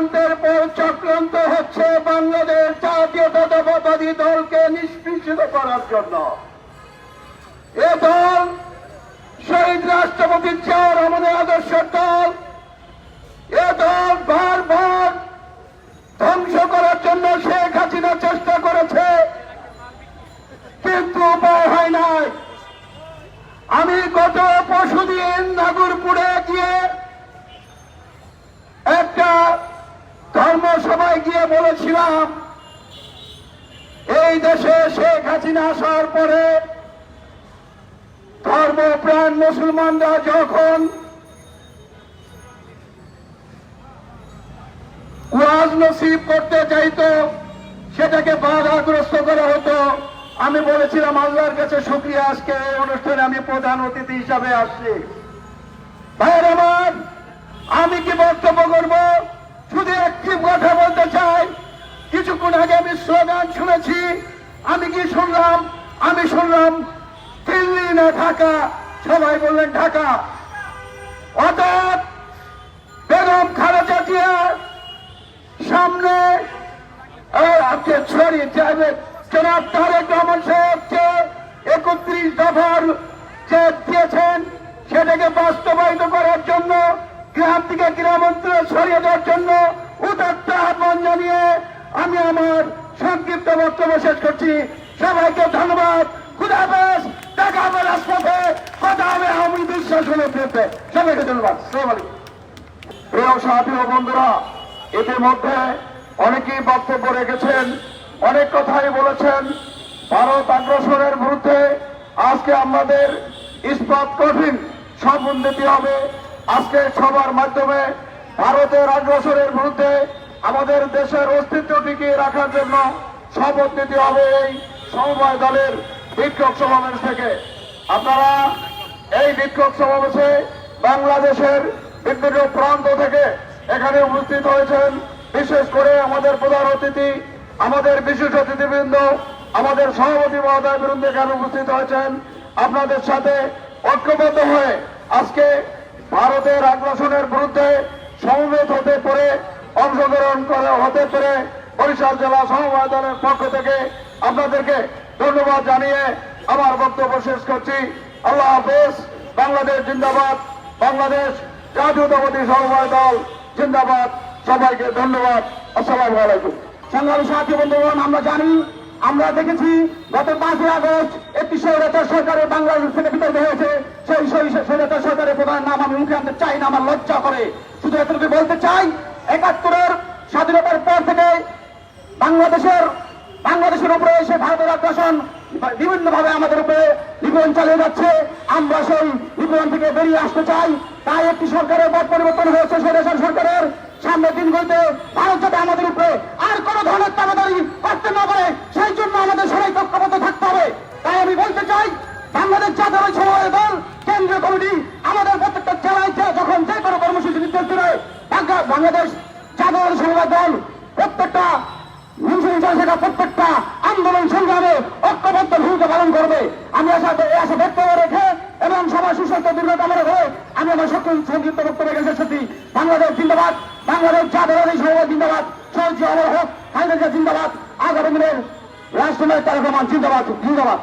চক্রান্তের পর চক্রান্ত হচ্ছে বাংলাদেশ জাতীয়তাবাদী দলকে নিষ্পৃষিত করার জন্য। এ দল শহীদ রাষ্ট্রপতি চার আমাদের আদর্শ দল। এ দল বারবার ধ্বংস করার জন্য শেখ হাসিনা চেষ্টা করেছে, কিন্তু উপায় হয় নাই। আমি গত পরশুদিন নাগরপুরে গিয়ে একটা ধর্মসভায় গিয়ে বলেছিলাম, এই দেশে শেখ হাসিনা আসার পরে ধর্মপ্রাণ মুসলমানরা যখন ওয়াজ নসিব করতে চাইতো, সেটাকে বাধাগ্রস্ত করা হতো, আমি বলেছিলাম, আল্লাহর কাছে শুক্রিয়া, আজকে অনুষ্ঠানে আমি প্রধান অতিথি হিসাবে আসছি ভাইয়ের আমার আমি কি বক্তব্য করব শুধু একটি কথা বলতে চাই কিছুক্ষণ আগে আমি স্লোগান শুনেছি। আমি কি শুনলাম? আমি শুনলাম দিল্লি না ঢাকা? সবাই বললেন ঢাকা। অর্থাৎ বেগম খালেদা জিয়ার সামনে সরি তারেক রহমান সাহেব যে একত্রিশ দফার যে দিয়েছেন, সেটাকে বাস্তবায়িত করার জন্য, গ্রাম থেকে গ্রামান্তরে ছড়িয়ে দেওয়ার জন্য উদাত্ত আহ্বান জানিয়ে আমি আমার বক্তব্য শেষ করছি। সবাইকে ধন্যবাদ। খুদাবাস দেখা হবে রাজপথে। কথা হবে আওয়ামী বিশ্বাস হলে ফিরতে সবাইকে ধন্যবাদ। প্রিয় সাথী ও বন্ধুরা, ইতিমধ্যে অনেকেই বক্তব্য রেখেছেন, অনেক কথাই বলেছেন। ভারত আগ্রাসনের বিরুদ্ধে আজকে আমাদের ইস্পাত কঠিন শপথ নিতে হবে। আজকে সবার মাধ্যমে ভারতের আগ্রাসনের বিরুদ্ধে আমাদের দেশের অস্তিত্ব টিকিয়ে রাখার জন্য শপথ নিতে হবে এই সমবায় দলের বিক্ষোভ সমাবেশ থেকে। আপনারা এই বিক্ষোভ সমাবেশে বাংলাদেশের বিভিন্ন প্রান্ত থেকে এখানে উপস্থিত হয়েছেন। বিশেষ করে আমাদের প্রধান অতিথি, আমাদের বিশেষ অতিথিবৃন্দ, আমাদের সভাপতি মহোদয় বৃন্দ এখানে উপস্থিত হয়েছেন। আপনাদের সাথে ঐক্যবদ্ধ হয়ে আজকে ভারতের আগ্রাসনের বিরুদ্ধে সমবেত হতে পেরে, অংশগ্রহণ করে হতে পেরে বরিশাল জেলা সমবায় পক্ষ থেকে আপনাদেরকে ধন্যবাদ জানিয়ে আমার বক্তব্য শেষ করছি। আল্লাহ হাফেজ, বাংলাদেশ জিন্দাবাদ। বাংলাদেশ জাতীয়তাবাদী সমবায় দল জিন্দাবাদ। সবাইকে ধন্যবাদ। আসসালামু আলাইকুম। সংগ্রামী সাথী বন্ধুগণ, আমরা জানি, আমরা দেখেছি গত পাঁচই আগস্ট একটি স্বৈরাচার সরকারের বাংলাদেশ থেকে বিতাড়িত হয়েছে। সেই স্বৈরাচার সরকারের প্রধান নাম আমি মুখে আনতে চাই না, আমার লজ্জা করে। শুধু এতটুকু বলতে চাই, একাত্তরের স্বাধীনতার বাংলাদেশের বাংলাদেশের উপরে এসে ভারতের আগ্রাসন বিভিন্ন ভাবে আমাদের উপরে নিপীড়ন চালিয়ে যাচ্ছে। আমরা সেই নিপীড়ন থেকে বেরিয়ে আসতে চাই। তাই একটি সরকারের পথ পরিবর্তন হয়েছে স্বদেশের সরকারের। সামনের দিনগুলিতে ভারত যাতে আমাদের উপরে আর কোন ধরনের তাড়াতাড়ি করতে না পারে, সেই জন্য আমাদের সবাই ঐক্যবদ্ধ থাকতে হবে। তাই আমি বলতে চাই, বাংলাদেশ জাতীয় সময় দল, কেন্দ্রীয় কমিটি আমাদের প্রত্যেকটা জেলায় যখন যে কোনো কর্মসূচি নির্দেশ দেবে বাংলাদেশ জাতীয় সময় দল, প্রত্যেকটা মুন্সিপাল জনসংখ্যা প্রত্যেকটা আন্দোলন সংগ্রামে ঐক্যবদ্ধ ভূমিকা পালন করবে। আমি আশা আশা ব্যক্ত রেখে এবং সবাই সুস্বাস্থ্য দীর্ঘ হয়ে আমি আমার সকল সংক্ষিপ্ত বক্তব্য রেখে এসেছি বাংলাদেশ জিন্দাবাদ। বাংলাদেশ জাতীয় সময় জিন্দাবাদ। সহজ অমর জিন্দাবাদ। আগামী দিনের রাষ্ট্রনায়ক তারেক জিন্দাবাদ জিন্দাবাদ।